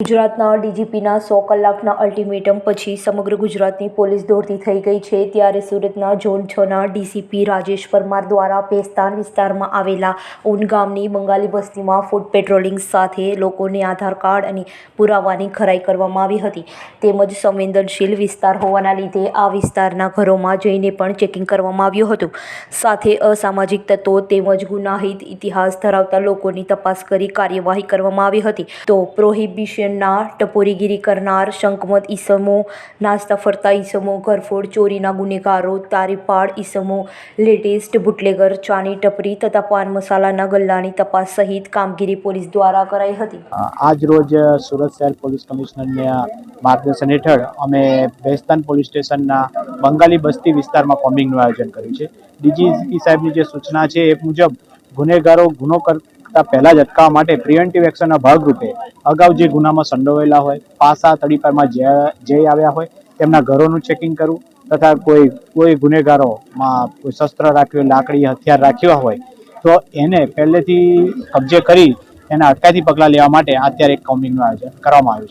ગુજરાતના ડીજીપીના સો કલાકના અલ્ટિમેટમ પછી સમગ્ર ગુજરાતની પોલીસ દોડતી થઈ ગઈ છે, ત્યારે સુરતના ઝોન છના ડીસીપી રાજેશ પરમાર દ્વારા પેસ્તાન વિસ્તારમાં આવેલા ઉન ગામની બંગાળી વસ્તીમાં ફૂડ પેટ્રોલિંગ સાથે લોકોને આધાર કાર્ડ અને પુરાવાની ખરાઈ કરવામાં આવી હતી. તેમજ સંવેદનશીલ વિસ્તાર હોવાના લીધે આ વિસ્તારના ઘરોમાં જઈને પણ ચેકિંગ કરવામાં આવ્યું હતું. સાથે અસામાજિક તત્વો તેમજ ગુનાહિત ઇતિહાસ ધરાવતા લોકોની તપાસ કરી કાર્યવાહી કરવામાં આવી હતી. તો પ્રોહિબિશનના ટપોરીગીરી કરનાર શંકમત ઈસમો, નાસ્તા ફરતા ઈસમો, ઘરફોડ ચોરીના ગુનેગારો તારીપાડ ઈસમો, લેટેસ્ટ બુટલેગર, ચાની ટપરી તથા પાન મસાલાના ગલ્લાની તપાસ સહિત કામગીરી પોલીસ દ્વારા કરાઈ હતી. આજ રોજ સુરત શહેર પોલીસ કમિશનરના માર્ગદર્શન હેઠળ અમે ભેસ્તાન પોલીસ સ્ટેશનના બંગાળી બસ્તી વિસ્તારમાં કોમ્બિંગનું આયોજન કર્યું છે. ડીજીપી સાહેબની જે સૂચના છે એ મુજબ, ગુનેગારો ગુનો કરતા પહેલા જ અટકાવવા માટે પ્રિવેન્ટિવ એક્શનના ભાગરૂપે અગાઉ જે ગુનામાં સંડોવાયેલા હોય, પાસા તડીપારમાં જે આવ્યા હોય, તેમના ઘરોનું ચેકિંગ કરવું તથા કોઈ કોઈ ગુનેગારોમાં કોઈ શસ્ત્ર રાખ્યું, લાકડી હથિયાર રાખ્યા હોય, તો એને પહેલેથી કબજે કરી, એના અટકાયતી પગલાં લેવા માટે અત્યારે એક કોમ્બિંગનું આયોજન કરવામાં આવ્યું છે.